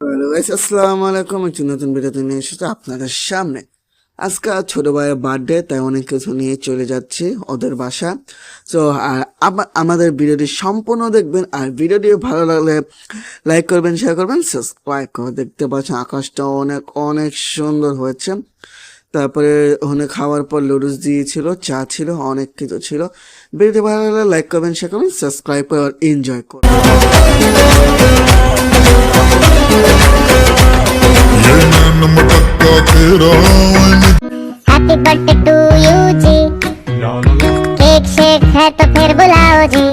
Hello আসসালামু আলাইকুম একটি নতুন ভিডিওতে নিয়ে এসেছি আপনাদের সামনে। আজকে ছোট ভাইয়ের বার্থডে তাই অনেক কিছু নিয়ে চলে যাচ্ছি ওদের বাসা তো আর আমাদের ভিডিওটি সম্পূর্ণ দেখবেন, আর ভিডিওটি ভালো লাগলে লাইক করবেন শেয়ার করবেন সাবস্ক্রাইব করে। দেখতে পাচ্ছেন আকাশটা অনেক অনেক সুন্দর হয়েছে। তারপরে ওখানে খাওয়ার পর লুডুস দিয়েছিল, চা ছিল, অনেক কিছু ছিল। ভিডিওটি ভালো লাগলে লাইক করবেন শেয়ার করবেন সাবস্ক্রাইব করে এনজয় করবেন। हैप्पी बर्थडे टू यू जी केक शेक है तो फिर बुलाओ जी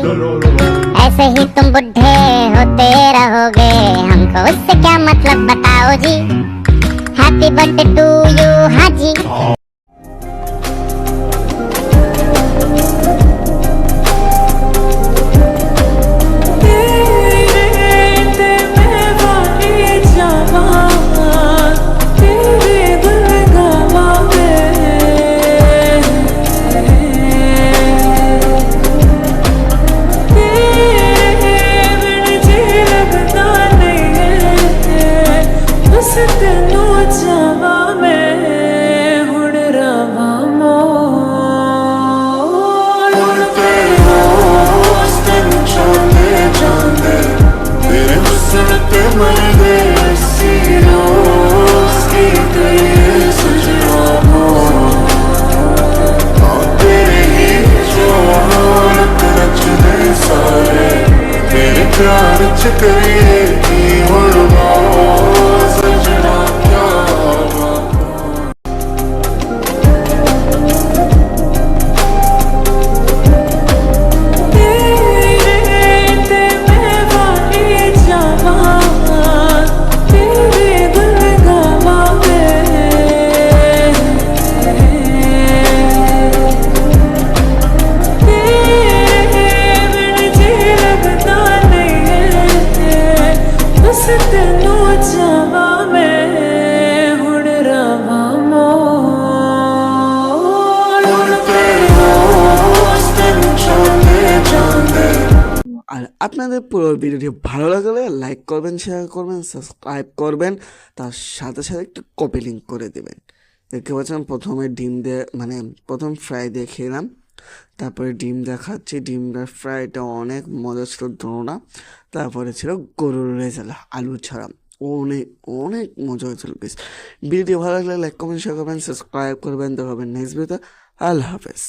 ऐसे ही तुम बुढ़े होते रहोगे, हमको उससे क्या मतलब बताओ जी हैप्पी बर्थडे टू यू हाँ जी அடிச்சுக்கிறியே நீ வருவா আর আপনাদের পুরো ভিডিওটি ভালো লাগলে লাইক করবেন শেয়ার করবেন সাবস্ক্রাইব করবেন, তার সাথে সাথে একটু কপি লিঙ্ক করে দেবেন। দেখতে পাচ্ছেন, প্রথমে ডিম দিয়ে মানে প্রথম ফ্রাই দিয়ে খেলাম। তারপরে ডিম দেখাচ্ছি, ডিমটা ফ্রাইটা অনেক মজা ছিল ধরোনা। তারপরে ছিল গরুর রেজালা, আলু ছাড়া। অনেক অনেক মজা হয়েছিল বেশ ভিডিওটি ভালো লাগলে লাইক কমেন্ট শেয়ার করবেন। সাবস্ক্রাইব করবেন দেখাবেন নেক্সট ভিডিওতে আল্লাহ হাফেজ।